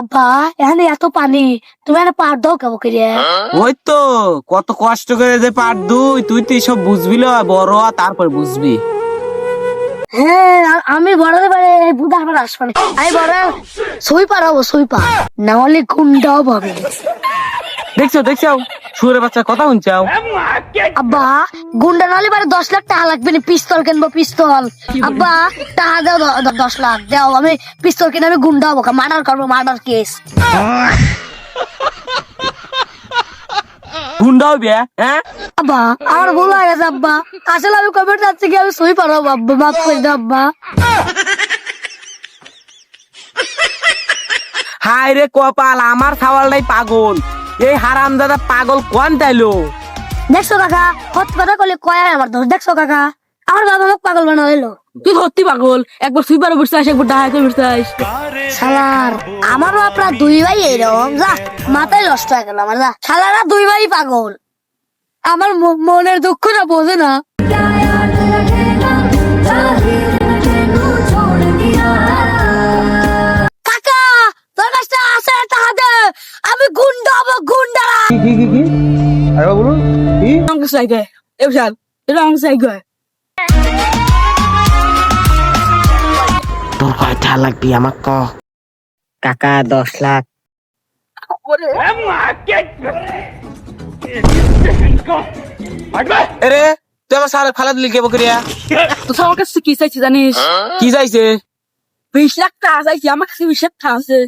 আব্বা এখানে এত পানি। তুমি এখানে পার দাও কেমন করে ওই তো কত কষ্ট করে যে পার দুই তুই তো সব বুঝবি ল, বড় হ, তারপর বুঝবি। হ্যাঁ আ- আমি বড় পারে বুধা আমার আসবে না। আমি বড় সই পারাবো সই পা না হলে গুন্ডাও পাবে। দেখছ দেখছ? সুরে বাচ্চা কথা শুনছাও? আব্বা গুন্ডা নাহলে পারে দশ লাখ টাকা লাগবে না পিস্তল কিনবো পিস্তল। আব্বা টাকা দাও দশ লাখ দাও আমি পিস্তল কিনে আমি গুন্ডা হব মার্ডার করব মার্ডার কেস গুন্ডা হইবে হ্যাঁ? আব্বা আমার ভুল হয়ে গেছে আব্বা। আসলে আমি কবে যাচ্ছি কি আমি সই পারাবো আব্বা মাফ করে দাও আব্বা। হাই রে কপাল আমার সাওয়ালটাই পাগল। এই হারাম দাদা পাগল কোন তাইলো? দেখছ কাকা হত কথা কলে কয় আমার দোষ, দেখছ কাকা? আমার বাবা মোক পাগল বানা হইল তুই সত্যি পাগল, একবার সুইপার উপর চাস একবার ডাহাইতে বসে চাস শালার আমারও আপনার দুই ভাই এরকম যা, মাথায় নষ্ট হয়ে গেল আমার, যা। শালারা দুই ভাই পাগল। আমার মনের দুঃখটা বোঝে না। গুন্ডা কি কি কি? আরে বলুন কি? তোর কয়টা লাগবি আমাক ক? কাকা দশ লাখ। এরে তুই আমার সালে ফালা দিলি কে বকরিয়া? তো আমার কাছে কি চাইছি জানিস? কি যাইছে বিশ লাখ টাকা চাইছি আমার কাছে বিশ লাখ টাকা আছে।